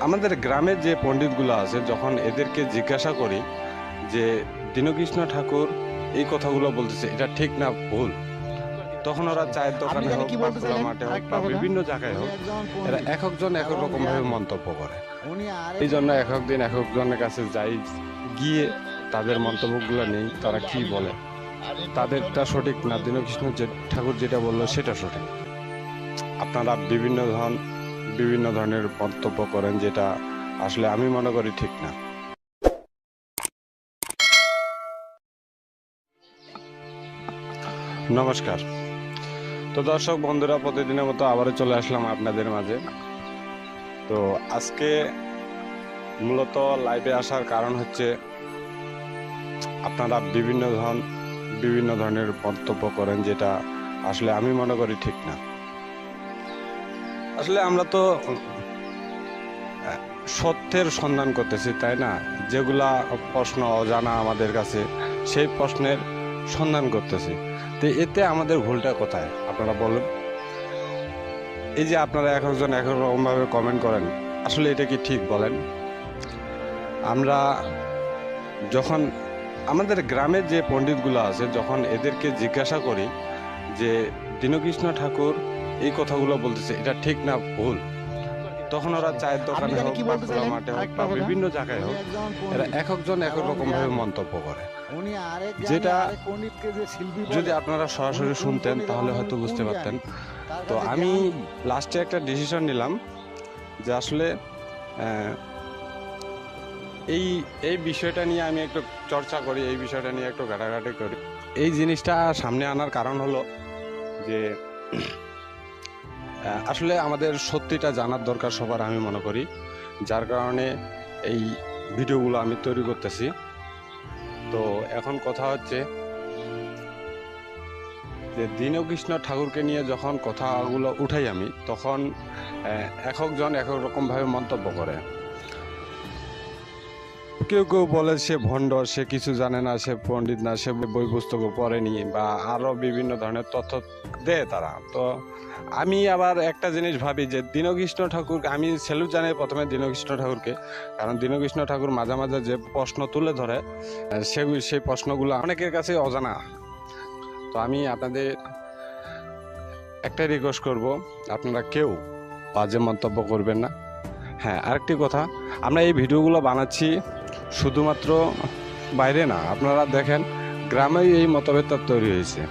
আমাদের গ্রামের যে পণ্ডিতগুলো আছে যখন এদেরকে জিজ্ঞাসা করি যে দীনকৃষ্ণ ঠাকুর এই কথাগুলো বলতেছে এটা ঠিক না ভুল? তখন ওরা চায়ের দোকানে হোক বা খোলা মাঠে হোক বা বিভিন্ন জায়গায় হোক এরা এক একজন এক এক রকম ভাবে মন্তব্য করে। এই জন্য এক এক দিন এক একজনের কাছে যাই গিয়ে তাদের মন্তব্যগুলো নেই তারা কি বলে? তাদেরটা সঠিক না? দীনকৃষ্ণ যে ঠাকুর যেটা বলল সেটা সঠিক। আপনারা বিভিন্ন ধরন বিভিন্ন ধরনের মন্তব্য করেন যেটা আসলে আমি মনে করি ঠিক না। নমস্কার। তো দর্শক বন্ধুরা, প্রতিদিনের মতো আবারও চলে আসলাম আপনাদের মাঝে। তো আজকে মূলত লাইভে আসার কারণ হচ্ছে আপনারা বিভিন্ন ধরন বিভিন্ন ধরনের মন্তব্য করেন যেটা আসলে আমি মনে করি ঠিক না। আসলে আমরা তো, সত্যের সন্ধান করতেছি, তাই না? যেগুলা প্রশ্ন অজানা আমাদের কাছে, সেই প্রশ্নের সন্ধান করতেছি। তো এতে আমাদের ভুলটা কোথায়? আপনারা বলুন। এই যে আপনারা এক একজন এক এক রকমভাবে কমেন্ট করেন, আসলে এটা কি ঠিক বলেন? আমরা যখন, আমাদের গ্রামের যে পণ্ডিতগুলো আছে, যখন এদেরকে জিজ্ঞাসা করি যে, দীনকৃষ্ণ ঠাকুর এই কথাগুলো বলতেছে এটা ঠিক না ভুল। তখন ওরা চায়ের দোকানে হোক বা খোলা মাঠে হোক বা বিভিন্ন জায়গায় হোক এরা এক একজন এক রকম ভাবে মন্তব্য করে। যেটা- যদি আপনারা সরাসরি শুনতেন তাহলে হয়তো বুঝতে পারতেন। তো আমি লাস্টে একটা ডিসিশন নিলাম যে আসলে এই এই বিষয়টা নিয়ে আমি একটু চর্চা করি এই বিষয়টা নিয়ে একটু ঘাটাঘাটি করি। এই জিনিসটা সামনে আনার কারণ হলো যে আসলে আমাদের সত্যিটা জানার দরকার সবার, আমি মনে করি। যার কারণে এই ভিডিওগুলো আমি তৈরি করতেছি। তো এখন কথা হচ্ছে যে দীনকৃষ্ণ ঠাকুরকে নিয়ে যখন কথাগুলো উঠাই আমি, তখন এক একজন এক এক রকমভাবে মন্তব্য করে। কেউ কেউ বলে সে ভণ্ড সে কিছু জানে না, সে পণ্ডিত না, সে বই পুস্তক পড়েনি বা আরও বিভিন্ন ধরনের তথ্য দেয় তারা। তো আমি আবার একটা জিনিস ভাবি যে দীনকৃষ্ণ ঠাকুর, আমি সেলুট জানাই প্রথমে দীনকৃষ্ণ ঠাকুরকে, কারণ দীনকৃষ্ণ ঠাকুর মাঝে মাঝে যে প্রশ্ন তুলে ধরে সেগুলি সেই প্রশ্নগুলো অনেকের কাছে অজানা। তো আমি আপনাদের একটা রিকোয়েস্ট করব, আপনারা কেউ বাজে মন্তব্য করবেন না। হ্যাঁ আরেকটি কথা, আমরা এই ভিডিওগুলো বানাচ্ছি শুধুমাত্র বাইরে না, আপনারা দেখেন গ্রামেই এই মতভেদটা তৈরি হয়েছে।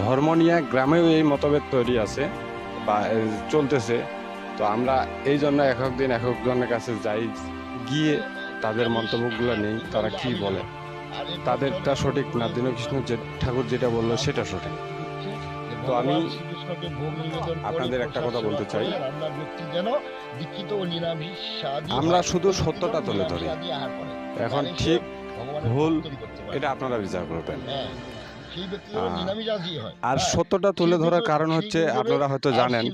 ধর্ম নিয়ে গ্রামেও এই মতভেদ তৈরি আছে বা চলতেছে। তো আমরা এই জন্য এক এক দিন এক একজনের কাছে যাই, গিয়ে তাদের মন্তব্যগুলো নেই, তারা কি বলে? তাদেরটা সঠিক না? দীনকৃষ্ণ যে ঠাকুর যেটা বলল সেটা সঠিক। তো আমি আপনাদের একটা কথা বলতে চাই। আমরা শুধু সত্যটা তুলে ধরি। এখন ঠিক ভুল এটা আপনারা বিচার করবেন। আর সত্যটা তুলে ধরার কারণ হচ্ছে আপনারা হয়তো জানেন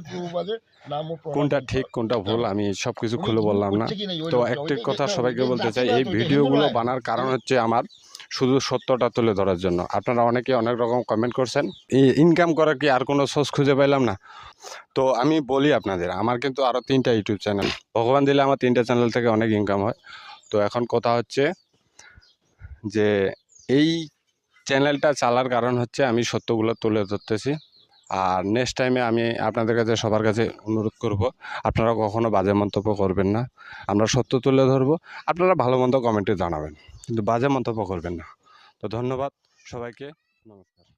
কোনটা ঠিক কোনটা ভুল আমি সব কিছু খুলে বললাম না। তো একটি কথা সবাইকে বলতে চাই এই ভিডিওগুলো বানার কারণ হচ্ছে আমার শুধু সত্যটা তুলে ধরার জন্য। আপনারা অনেকে অনেক রকম কমেন্ট করছেন। ইনকাম করার কি আর কোনো সোর্স খুঁজে পাইলাম না? তো আমি বলি আপনাদের, আমার কিন্তু আরও তিনটা ইউটিউব চ্যানেল ভগবান দিলে আমার তিনটা চ্যানেল থেকে অনেক ইনকাম হয়। তো এখন কথা হচ্ছে যে, এই চ্যানেলটা চালার কারণ হচ্ছে আমি সত্যগুলো তুলে ধরতেছি। আর নেক্সট টাইমে আমি আপনাদের কাছে, সবার কাছে অনুরোধ করব, আপনারা কখনো বাজে মন্তব্য করবেন না। আমরা সত্য তুলে ধরবো। আপনারা ভালো মন্দ কমেন্টে জানাবেন। কিন্তু বাজে মন্তব্য করবেন না। তো ধন্যবাদ সবাইকে নমস্কার।